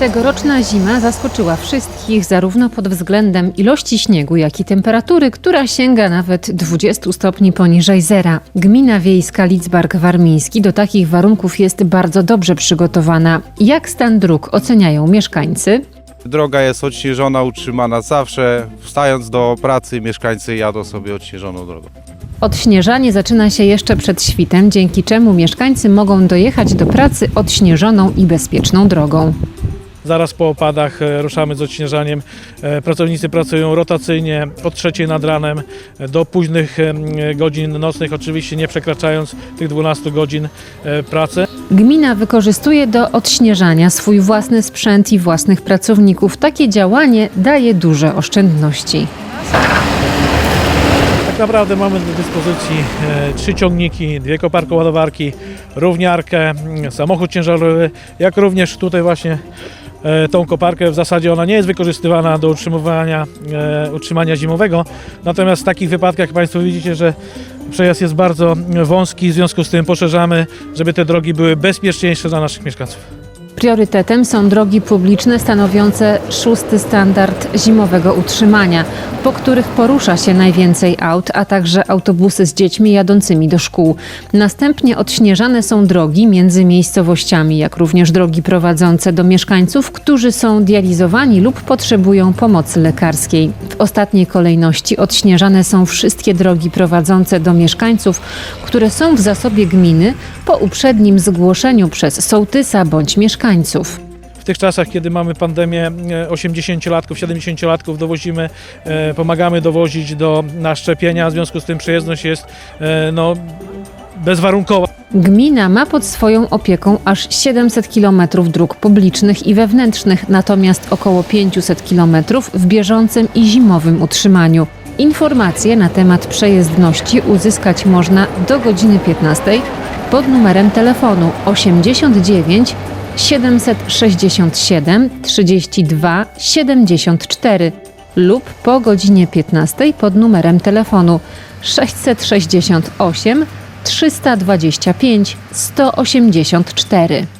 Tegoroczna zima zaskoczyła wszystkich zarówno pod względem ilości śniegu, jak i temperatury, która sięga nawet 20 stopni poniżej zera. Gmina wiejska Lidzbark Warmiński do takich warunków jest bardzo dobrze przygotowana. Jak stan dróg oceniają mieszkańcy? Droga jest odśnieżona, utrzymana zawsze. Wstając do pracy, mieszkańcy jadą sobie odśnieżoną drogą. Odśnieżanie zaczyna się jeszcze przed świtem, dzięki czemu mieszkańcy mogą dojechać do pracy odśnieżoną i bezpieczną drogą. Zaraz po opadach e, ruszamy z odśnieżaniem. E, Pracownicy pracują rotacyjnie od trzeciej nad ranem e, do późnych godzin nocnych, oczywiście nie przekraczając tych 12 godzin pracy. Gmina wykorzystuje do odśnieżania swój własny sprzęt i własnych pracowników. Takie działanie daje duże oszczędności. Tak naprawdę mamy do dyspozycji trzy ciągniki, dwie koparko ładowarki, równiarkę, samochód ciężarowy, jak również tutaj właśnie tą koparkę w zasadzie ona nie jest wykorzystywana do utrzymywania e, utrzymania zimowego. Natomiast w takich wypadkach jak Państwo widzicie, że przejazd jest bardzo wąski, w związku z tym poszerzamy, żeby te drogi były bezpieczniejsze dla naszych mieszkańców. Priorytetem są drogi publiczne stanowiące szósty standard zimowego utrzymania, po których porusza się najwięcej aut, a także autobusy z dziećmi jadącymi do szkół. Następnie odśnieżane są drogi między miejscowościami, jak również drogi prowadzące do mieszkańców, którzy są dializowani lub potrzebują pomocy lekarskiej. W ostatniej kolejności odśnieżane są wszystkie drogi prowadzące do mieszkańców, które są w zasobie gminy po uprzednim zgłoszeniu przez sołtysa bądź mieszkańców. W tych czasach, kiedy mamy pandemię e, 80-latków, 70-latków, dowozimy, e, pomagamy dowozić do, na szczepienia, w związku z tym przejezdność jest e, no, bezwarunkowa. Gmina ma pod swoją opieką aż 700 km dróg publicznych i wewnętrznych, natomiast około 500 km w bieżącym i zimowym utrzymaniu. Informacje na temat przejezdności uzyskać można do godziny 15 pod numerem telefonu 89 767 32 74 lub po godzinie 15 pod numerem telefonu 668 325 184.